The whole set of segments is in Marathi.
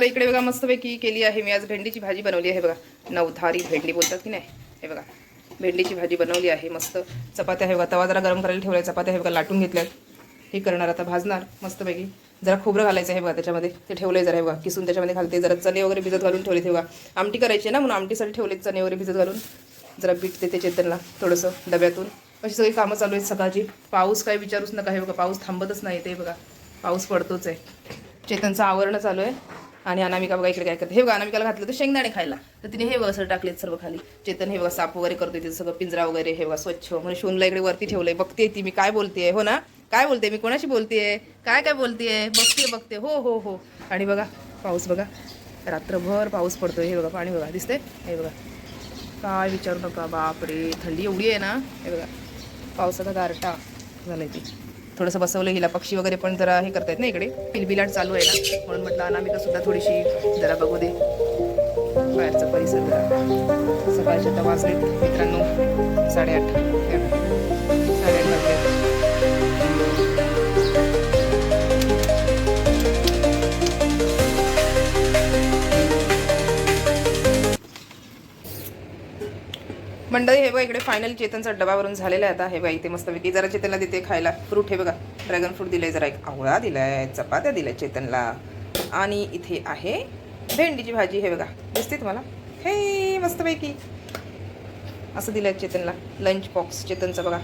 तर इकडे बघा मस्तपैकी केली आहे मी आज भेंडीची भाजी बनवली आहे. बघा नवधारी भेंडी बोलतात की नाही? हे बघा भेंडीची भाजी बनवली आहे. मस्त चपात्या हे बघा तवा जरा गरम करायला ठेवलाय. चपात्या हे बघा लाटून घेतल्या हे करणार आता भाजणार मस्तपैकी. जरा खोबरं घालायचं आहे बघा त्याच्यामध्ये. ते ठेवलंय जरा हे बघा किसून त्याच्यामध्ये घालते. जरा चणे वगैरे भिजत घालून ठेवले हे बघा. आमटी करायची आहे ना म्हणून आमटीसाठी ठेवले चणे वगैरे भिजत घालून. जरा बीट देते चेतनला थोडंसं डब्यातून. अशी सगळी कामं चालू आहेत सकाळची. पाऊस काय विचारूच नका हे बघा पाऊस थांबतच नाही ते बघा. पाऊस पडतोच आहे. चेतनचं आवरणं चालू आहे. आणि अनामिका बघा इकडे काय करते. हे बघा अनामिकाला घातलं तर शेंगदाणे खायला. तर तिने हे बघा सर टाकलेत सर्व खाली. चेतन हे बघा साप वगैरे करतोय तिचं सगळं पिंजरा वगैरे हे बघा स्वच्छ. म्हणून शोनला इकडे वरती ठेवलंय. बघते ती मी काय बोलते हो ना? काय बोलते मी कोणाशी बोलतेय? काय काय बोलतेय? बघते बघते. हो हो हो. आणि बघा पाऊस बघा. रात्रभर पाऊस पडतोय. हे बघा पाणी बघा. दिसते हे बघा. काय विचारू नका बापरे. थंडी एवढी आहे ना? हे बघा. पावसाचा गारटा झालाय ती. थोडंसं बसवलं हिला पक्षी वगैरे पण जरा हे करतायत ना इकडे. पिलबिलाट चालू आहे ना. म्हणून म्हटलं अनामिका सुद्धा थोडीशी जरा बघू दे. बाहेरचा परिसर जरा. सकाळच्या आता मित्रांनो साडेआठ. मंडळी हे बघा इकडे फायनल चेतनचा डबावरून झालेला आहे आता. हे बघा इथे मस्तपैकी जरा चेतनला देते खायला. फ्रूट हे बघा ड्रॅगन फ्रूट दिलंय जरा एक. आवळा दिलाय चपात्या दिल्या चेतनला. आणि इथे आहे भेंडीची भाजी हे बघा. दिसते तुम्हाला? हे मस्तपैकी. असं दिलंय चेतनला. लंच बॉक्स चेतनचं बघा.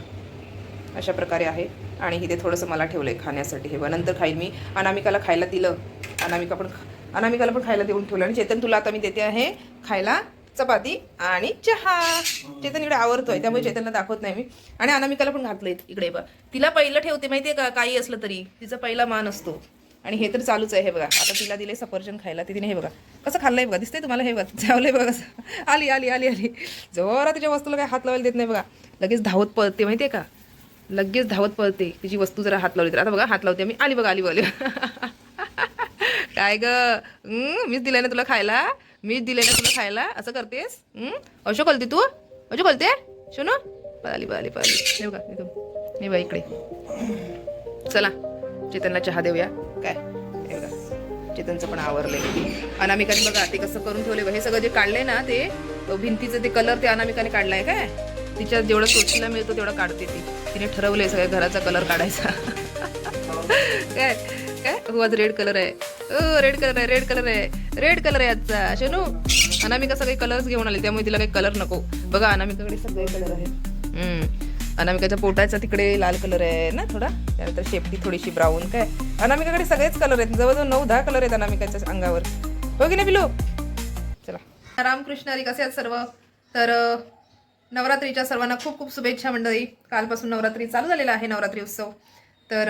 अशा प्रकारे आहे. आणि इथे थोडंसं मला ठेवलं आहे खाण्यासाठी. हे नंतर खाईल मी. अनामिकाला खायला दिलं. अनामिका पण अनामिकाला पण खायला देऊन ठेवलं. आणि चेतन तुला आता मी देते आहे खायला चपाती आणि चहा. चेतन इकडे आवडतोय त्यामुळे चेतनला दाखवत नाही मी. आणि अनामिकाला पण घातलंय इकडे बघ. तिला पहिलं ठेवते माहितीये का? काही असलं तरी. तिचा पहिला मान असतो. आणि हे तर चालूच आहे हे बघा. आता तिला दिले सफरचंद खायला. ती तिने हे बघा. कसं खाल्लंय बघा? दिसतंय तुम्हाला हे बघा? जावलंय बघा कसं आली आली आली आली. जोरा तिच्या वस्तूला काय हात लावायला देत नाही बघा. लगेच धावत पळते माहितीये का? लगेच धावत पळते. तिची वस्तू जरा हात लावली तर. आता बघा हात लावते मी. आली बघा आली बघा काय ग? मीच दिलं ना तुला खायला? मीच दिलंय ना तुला खायला. असं करतेस? हं? अशो कळते तू? अशो कळते शोनो? पळाली पळाली पळाली. हे बघा इथून. हे बघा इकडे. चला. चेतनला चहा देऊया. काय? हे बघा चेतनचं पण आवरलंय. अनामिकाने बघा ते कसं करून ठेवले हे सगळं जे काढलंय ना ते भिंतीचं ते कलर ते अनामिकाने काढलाय काय? तिच्या जेवढं सोचीला मिळतो तेवढं काढते ती. तिने ठरवलंय सगळ्या घराचा कलर काढायचा. काय? काय? हो आज रेड कलर आहे. ओ रेड कलर आहे रेड कलर आहे. रेड कलर आहे आजचा. शनू अनामिका सगळे कलर्स घेऊन आले त्यामुळे तिला काही कलर नको. बघा अनामिकाकडे सगळे कलर आहेत. हम्म. अनामिकाच्या पोटाचा तिकडे लाल कलर आहे ना थोडा? त्यानंतर शेपटी थोडीशी ब्राऊन काय? अनामिकाकडे सगळेच कलर आहेत. जवळजवळ नऊ दहा कलर आहेत अनामिकाच्या अंगावर. हो की नाही बिलू चला. रामकृष्ण हरी कसे आहेत सर्व? तर नवरात्रीच्या सर्वांना खूप खूप शुभेच्छा मंडळी. कालपासून नवरात्री चालू झालेला आहे नवरात्री उत्सव. तर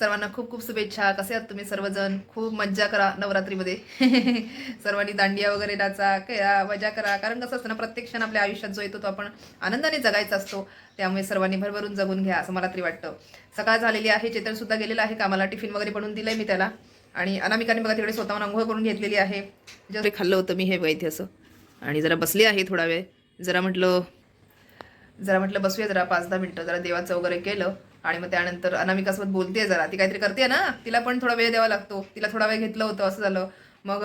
सर्वांना खूप खूप शुभेच्छा. कसे आहात तुम्ही सर्वजण? खूप मज्जा करा नवरात्रीमध्ये. सर्वांनी दांडिया वगैरे नाचा खेळा मजा करा. कारण कसं असतं ना प्रत्येक क्षण आपल्या आयुष्यात जो येतो तो आपण आनंदाने जगायचा असतो. त्यामुळे सर्वांनी भरभरून जगून घ्या असं मला तरी वाटतं. सकाळ झालेली आहे चेतन सुद्धा गेलेला आहे कामाला. टिफिन वगैरे बनवून दिलंय मी त्याला. आणि अनामिकाने बघा तिकडे स्वतःहून अंघोळ करून घेतलेली आहे. जरी खाल्लं होतं मी हे बघा असं. आणि जरा बसली आहे थोडा वेळ. जरा म्हटलं जरा म्हटलं बसूया जरा पाच दहा मिनटं. जरा देवाचं वगैरे केलं. आणि मग त्यानंतर अनामिकासोबत बोलते जरा. ती काहीतरी करते ना? तिला पण थोडा वेळ द्यावा लागतो. तिला थोडा वेळ घेतलं होतं असं झालं. मग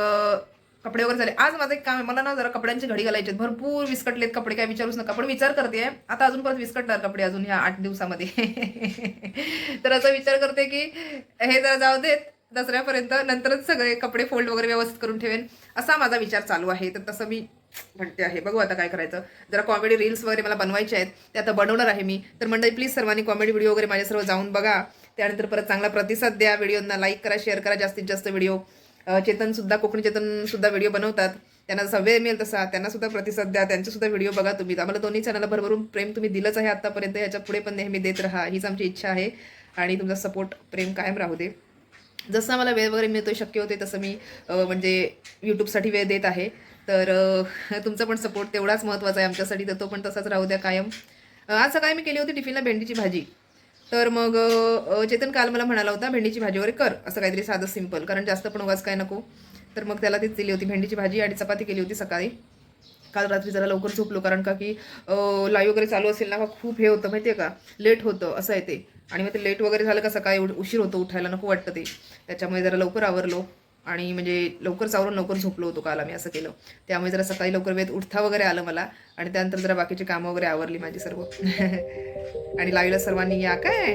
कपडे वगैरे झाले. आज माझं एक काम आहे. मला ना जरा कपड्यांची घडी घालायची आहेत. भरपूर विस्कटलेत कपडे. काय विचारूच नका. पण विचार करते. आता अजून परत विस्कटणार कपडे अजून ह्या आठ दिवसामध्ये. तर असा विचार करते की हे जरा जाऊ देत. दसऱ्यापर्यंत नंतरच सगळे कपडे फोल्ड वगैरे व्यवस्थित करून ठेवेन. असा माझा विचार चालू आहे. तर तसं मी म्हणते आहे. बघू आता काय करायचं. जरा कॉमेडी रील्स वगैरे मला बनवायचे आहेत. ते आता बनवणार आहे मी. तर मंडळी प्लीज सर्वांनी कॉमेडी व्हिडिओ वगैरे माझ्या सर्व जाऊन बघा. त्यानंतर परत चांगला प्रतिसाद द्या. व्हिडिओना लाईक करा शेअर करा जास्तीत जास्त व्हिडिओ चेतनसुद्धा कोकणी चेतनसुद्धा व्हिडिओ बनवतात. त्यांना जसा वेळ मिळेल तसा. त्यांनासुद्धा प्रतिसाद द्या. त्यांचेसुद्धा व्हिडिओ बघा तुम्ही. आम्हाला दोन्ही चॅनलला भरभरून प्रेम तुम्ही दिलंच आहे आत्तापर्यंत ह्याच्या पुढे पण नेहमी देत राहा. हीच आमची इच्छा आहे. आणि तुमचा सपोर्ट प्रेम कायम राहू दे. जसं आम्हाला वेळ वगैरे मिळतो शक्य होते तसं मी म्हणजे यूट्यूबसाठी वेळ देत आहे. तर तुमचा पण सपोर्ट तेवढाच महत्त्वाचा आहे आमच्यासाठी तर तो पण तसाच राहू द्या कायम. आज सकाळी मी केली होती टिफिनला भेंडीची भाजी. तर मग चेतन काल मला म्हणाला होता भेंडीची भाजी वगैरे कर असं काहीतरी साधं सिंपल कारण जास्त पण उगाच काय नको. तर मग त्याला तीच दिली होती भेंडीची भाजी आणि चपाती केली होती सकाळी. काल रात्री जरा लवकर झोपलो कारण का की लाईव्ह वगैरे चालू असेल ना का खूप हे होतं माहिती आहे का? लेट होतं असं आहे ते. आणि मग ते लेट वगैरे झालं का सकाळी उशीर होतो उठायला नको वाटतं ते. त्याच्यामुळे जरा लवकर आवरलो. आणि म्हणजे लवकर चावरून लवकर झोपलो होतो काल आम्ही असं केलं. त्यामुळे जरा सकाळी लवकर वेळेत उठता वगैरे आलं मला आणि त्यानंतर जरा बाकीची कामं वगैरे आवरली माझी सर्व. आणि लाईव्हला सर्वांनी या काय?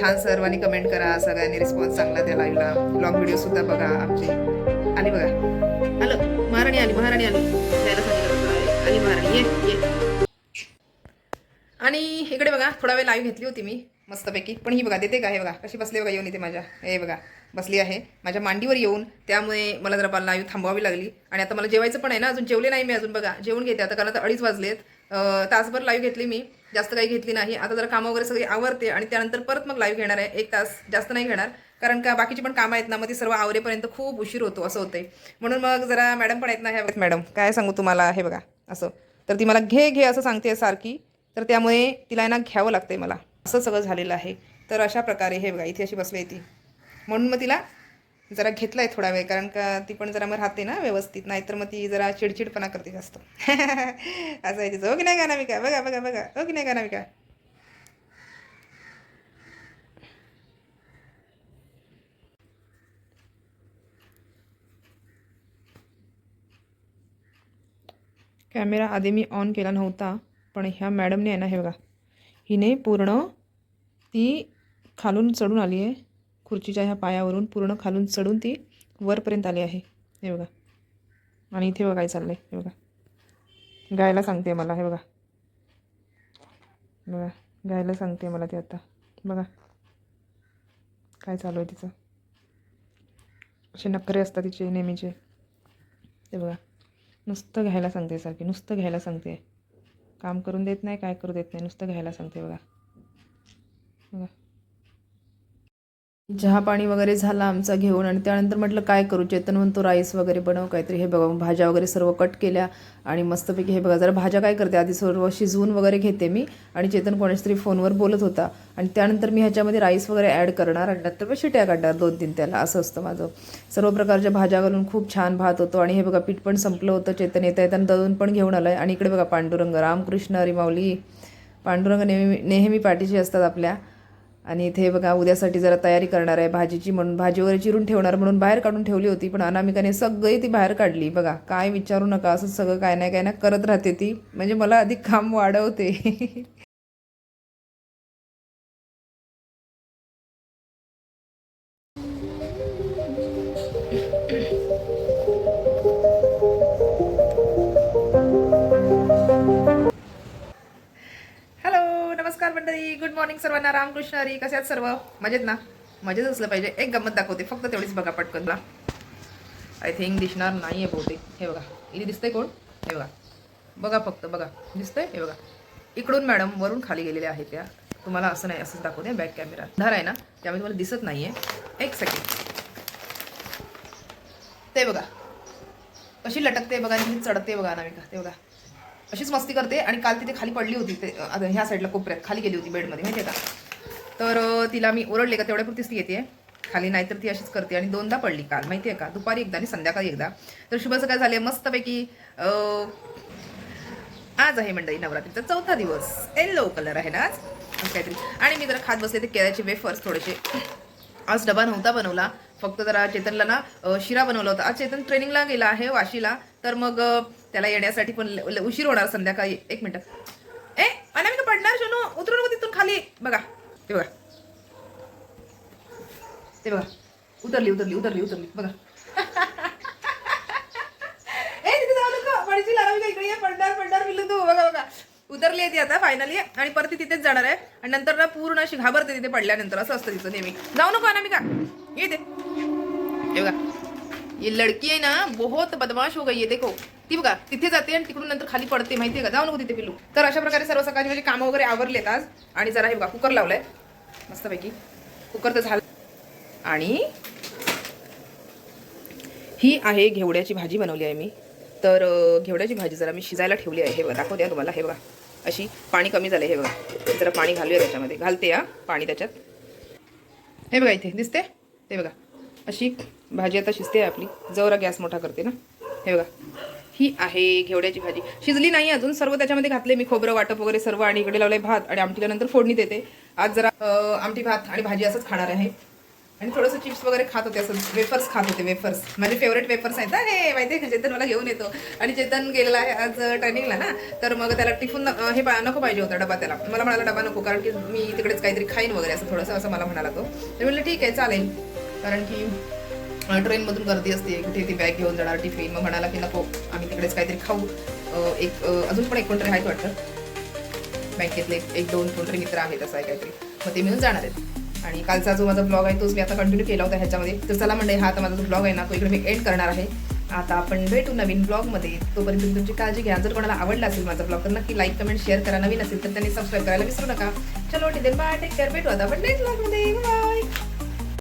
छान सर्वांनी कमेंट करा सगळ्यांनी रिस्पॉन्स चांगला त्या लाईव्हला. लॉंग व्हिडिओ सुद्धा बघा आमचे. आली बघा. आलं. महाराणी आली महाराणी आली. यायला सांगितलं आली महाराणी. ये ये. आणि इकडे बघा थोडा वेळ लाईव्ह घेतली होती मी मस्तपैकी. पण ही बघा देते का? हे बघा. कशी बसली बघा येऊन येते माझ्या. हे बघा. बसली आहे. माझ्या मांडीवर येऊन त्यामुळे मला जरा लाईव्ह थांबवावी लागली. आणि आता मला जेवायचं पण आहे ना अजून जेवले नाही मी अजून बघा. जेवून घेते आता कारण आता अडीच वाजलेत. आहेत तासभर लाईव्ह घेतली मी. जास्त काही घेतली नाही. आता जरा कामं वगैरे सगळी आवरते आणि त्यानंतर परत मग लाईव्ह घेणार आहे. एक तास जास्त नाही घेणार. कारण का बाकीची पण कामं आहेत ना मग ती सर्व आवरेपर्यंत खूप उशीर होतो असं होतंय. म्हणून मग जरा मॅडम पण आहेत ना ह्या मॅडम काय सांगू तुम्हाला? हे बघा असं. तर ती मला घे घे असं सांगते सारखी. तर त्यामुळे तिला ना घ्यावं लागतंय मला. असं सगळं झालेलं आहे. तर अशा प्रकारे हे बघा इथे अशी बसली आहे ती. म्हणून मग तिला जरा घेतला आहे थोडा वेळ कारण का ती पण जरा मग राहते ना व्यवस्थित नाहीतर मग ती जरा चिडचिडपणा करते जास्त. असं आहे तिचं. हो की नाही का बघा बघा बघा. हो की नाही का नामिका कॅमेरा आधी मी ऑन केला नव्हता पण ह्या मॅडमने आहे ना हे बघा. हिने पूर्ण ती खालून चढून आली आहे खुर्चीच्या ह्या पायावरून पूर्ण खालून चढून ती वरपर्यंत आली आहे. हे बघा. आणि इथे बघा काय चाललं आहे हे बघा. गायला सांगते मला. हे बघा. बघा. गायला सांगते मला ती आता. बघा. काय चालू आहे तिचं. असे नखरे असतात तिचे नेहमीचे. ते बघा. नुसतं घ्यायला सांगते सारखी. नुसतं घ्यायला सांगते काम करून देत नाही काय करू देत नाही. नुसतं घ्यायला सांगते बघा. बघा. चहा पाणी वगैरे झाला आमचा घेऊन आणि त्यानंतर म्हटलं काय करू? चेतन म्हणतो राईस वगैरे बनव काहीतरी. हे बघा भाज्या वगैरे सर्व कट केल्या आणि मस्तपैकी हे बघा जरा भाज्या काय करते? आधी सर्व शिजवून वगैरे घेते मी आणि चेतन कोणाच्या तरी फोनवर बोलत होता आणि त्यानंतर मी ह्याच्यामध्ये राईस वगैरे ॲड करणार आणि नंतर मग शिट्या काढणार दोन तीन त्याला असं असतं माझं. सर्व प्रकारच्या भाज्या घालून खूप छान भात होतो आणि हे बघा पीठ पण संपलं होतं. चेतन येता येताना दळून पण घेऊन आलं आहे आणि इकडे बघा पांडुरंग रामकृष्ण हरी पांडुरंग नेहमी नेहमी पाठीशी असतात आपल्या. आणि इथे बघा उद्यासाठी जरा तयारी करणार आहे भाजीची म्हणून. भाजी वगैरे चिरून ठेवणार म्हणून बाहेर काढून ठेवली होती पण अनामिकाने सगळी ती बाहेर काढली. बघा काय विचारू नका असं सगळं काय नाही काय नाही करत राहते ती. म्हणजे मला अधिक काम वाढवते. मंडळी गुड मॉर्निंग सर्वांना. रामकृष्ण हरी कसे आहेत सर्व? मजेत ना? मजेत असलं पाहिजे. एक गंमत दाखवते. फक्त तेवढीच बघा पटकन. बघा आय थिंक दिसणार नाही आहे बहुतेक. हे बघा. इथे दिसतंय कोण? हे बघा. बघा फक्त बघा. दिसतंय? हे बघा. इकडून मॅडम वरून खाली गेलेल्या आहेत त्या. तुम्हाला असं नाही असंच दाखवते बॅक कॅमेरा धर आहे ना? त्यामुळे तुम्हाला दिसत नाही आहे एक सेकंड ते बघा. कशी लटकते बघा आणि चढते बघा नाविका ते बघा. अशीच मस्ती करते आणि काल तिथे खाली पडली होती ते ह्या साईडला कोपऱ्यात खाली गेली होती बेडमध्ये माहिती आहे का? तर तिला मी ओरडले का तेवढ्यापुरतीच ती येते. खाली नाहीतर ती अशीच करते आणि दोनदा पडली काल माहिती आहे का? दुपारी एकदा आणि संध्याकाळी एकदा. तर शुभ काय झालं मस्तपैकी आज आहे मंडळी नवरात्रीचा चौथा दिवस. येल्लो कलर आहे ना आज? काहीतरी. आणि मी जरा खात बसले ते केळ्याचे वेफर्स थोडेसे. आज डबा नव्हता बनवला. फक्त जरा चेतनला ना शिरा बनवला होता. आज चेतन ट्रेनिंगला गेला आहे वाशीला. तर मग त्याला येण्यासाठी पण उशीर होणार संध्याकाळी. एक मिनिट. ए अनामिका पडणार शोनू. उतरू नको तिथून खाली. बघा. ते बघा. ते बघा. उतरली उतरली उतरली उतरली. बघा. ए तिथे जाऊ नका. पडशील अनामिका इकडे ये. पडणार पडणार तू. बघा बघा. उतरली आहे ती आता फायनली आणि परत ती तिथेच जाणार आहे. आणि नंतर ना पूर्ण अशी घाबरते तिथे पडल्यानंतर. असं असतं तिचं नेहमी. जाऊ नको अनामिका येते हे बघा. ये लडकी आहे ना बहुत बदमाश हो गई है देखो. ती बघा तिथे जाते आणि तिकडून नंतर खाली पडते माहितीये का? जाऊ नको तिथे पिल्लू. तर अशा प्रकारे सर्व सकाळची माझी कामं वगैरे आवरलेत आज. आणि जरा हे बघा कुकर लावलाय. मस्तपैकी. कुकर तर झालं. आणि ही आहे घेवड्याची भाजी बनवली आहे मी. तर घेवड्याची भाजी जरा मी शिजायला ठेवली आहे. हे बघा दाखवते तुम्हाला. हे बघा. अशी पाणी कमी झालं हे बघा. जरा पाणी घालूया त्याच्यामध्ये. घालते हा पाणी त्याच्यात. हे बघा इथे दिसते? ते बघा. अशी भाजी आता शिजते आहे आपली. जवरा गॅस मोठा करते ना. हे बघा. ही आहे घेवड्याची भाजी. शिजली नाही अजून सर्व त्याच्यामध्ये घातले मी खोबरं वाटप वगैरे सर्व आणि इकडे लावलंय भात आणि आमटीला नंतर फोडणी देते. आज जरा आमटी भात आणि भाजी असंच खाणार आहे. आणि थोडंसं चिप्स वगैरे खात होते असं वेफर्स खात होते वेफर्स. माझे फेवरेट वेफर्स आहेत ना हे माहिती आहे का? चेतन मला घेऊन येतो. आणि चेतन गेलेला आहे आज ट्रेनिंगला ना. तर मग त्याला टिफून हे नको पाहिजे होता डबा त्याला. मला म्हणाला डबा नको कारण की मी तिकडेच काहीतरी खाईन वगैरे असं थोडंसं असं मला म्हणाला तो. तर म्हटलं ठीक आहे चालेल. कारण की ट्रेनमधून गर्दी असते. कुठे ती बॅग घेऊन जाणार टिफिन मग म्हणाला की नको आम्ही तिकडेच काहीतरी खाऊ. एक अजून पण एक कोणतरी आहेत वाटतं? बँकेतले एक- दोन कोणतरी मित्र आहेत असं आहे काहीतरी. मग ते मिळून जाणार आहेत. आणि कालचा जो माझा ब्लॉग आहे तोच मी आता कंटिन्यू केला होता ह्याच्यामध्ये. तर चला म्हणजे हा आता माझा जो ब्लॉग आहे ना तो इकडे मी एंड करणार आहे. आता आपण भेटू नवीन ब्लॉगमध्ये तोपर्यंत तुम्ही तुमची काळजी घ्या. जर कोणाला आवडला असेल माझा ब्लॉग तर नक्की लाईक कमेंट शेअर करा. नवीन असेल तर त्यांनी सबस्क्राईब करायला विसरू नका. चलो ठीक आहे. बाय टेक केअर भेटू आता आपण नेक्स्ट ब्लॉगमध्ये बाय